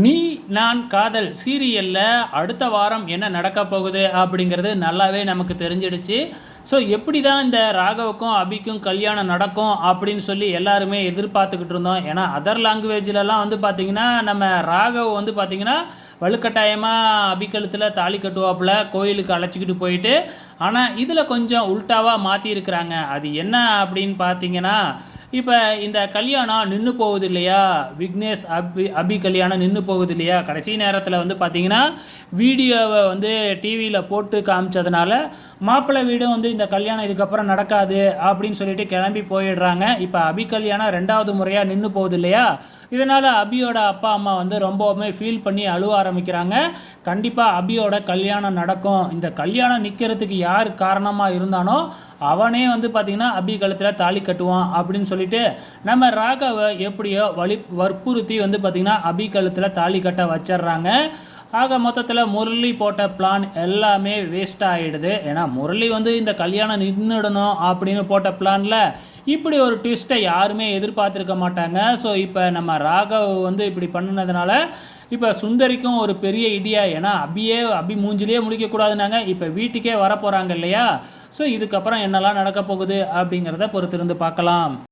நீ நான் காதல் சீரியலில் அடுத்த வாரம் என்ன நடக்க போகுது அப்படிங்கிறது நல்லாவே நமக்கு தெரிஞ்சிடுச்சு. ஸோ எப்படி தான் இந்த ராகவுக்கும் அபிக்கும் கல்யாணம் நடக்கும் அப்படின்னு சொல்லி எல்லாருமே எதிர்பார்த்துக்கிட்டு இருந்தோம். ஏன்னா அதர் லாங்குவேஜ்லலாம் வந்து பார்த்திங்கன்னா நம்ம ராகவ் வந்து பார்த்திங்கன்னா வலுக்கட்டாயமாக அபிக்கழுத்தில் தாலி கட்டுவாப்பில் கோயிலுக்கு அழைச்சிக்கிட்டு போயிட்டு ஆனால் இதில் கொஞ்சம் உல்ட்டாவாக மாற்றிருக்கிறாங்க அது என்ன அப்படின்னு பார்த்தீங்கன்னா இப்போ இந்த கல்யாணம் நின்று போகுது இல்லையா விக்னேஷ் அபி அபி கல்யாணம் நின்று போகுது இல்லையா கடைசி நேரத்தில் வந்து பார்த்தீங்கன்னா வீடியோவை வந்து டிவியில் போட்டு காமிச்சதுனால மாப்பிள்ளை வீடும் வந்து இந்த கல்யாணம் இதுக்கப்புறம் நடக்காது அப்படின்னு சொல்லிட்டு கிளம்பி போயிடுறாங்க. இப்போ அபி கல்யாணம் ரெண்டாவது முறையாக நின்று போகுது இல்லையா இதனால் அபியோட அப்பா அம்மா வந்து ரொம்பவுமே ஃபீல் பண்ணி அழுவ ஆரம்பிக்கிறாங்க. கண்டிப்பாக அபியோட கல்யாணம் நடக்கும். இந்த கல்யாணம் நிற்கிறதுக்கு யார் காரணமாக இருந்தானோ அவனே வந்து பார்த்திங்கன்னா அபி கழுத்தில் தாலி கட்டுவான் அப்படின்னு சொல்லி சொல்லிட்டு நம்ம ராகவை எப்படியோ வலி வற்புறுத்தி வந்து பார்த்திங்கன்னா அபி கழுத்தில் தாலி கட்ட வச்சிடுறாங்க ஆக மொத்தத்தில் முரளி போட்ட பிளான் எல்லாமே வேஸ்ட் ஆகிடுது ஏன்னா முரளி வந்து இந்த கல்யாணம் நின்றுடணும் அப்படின்னு போட்ட பிளானில் இப்படி ஒரு ட்விஸ்ட்டை யாருமே எதிர்பார்த்துருக்க மாட்டாங்க. ஸோ இப்போ நம்ம ராகவ் வந்து இப்படி பண்ணினதுனால இப்போ சுந்தரிக்கும் ஒரு பெரிய இடியா ஏன்னா அபியே அபி மூஞ்சிலேயே முடிக்கக்கூடாதுனாங்க இப்போ வீட்டுக்கே வரப்போகிறாங்க இல்லையா? ஸோ இதுக்கப்புறம் என்னெல்லாம் நடக்க போகுது அப்படிங்கிறத பொறுத்திருந்து பார்க்கலாம்.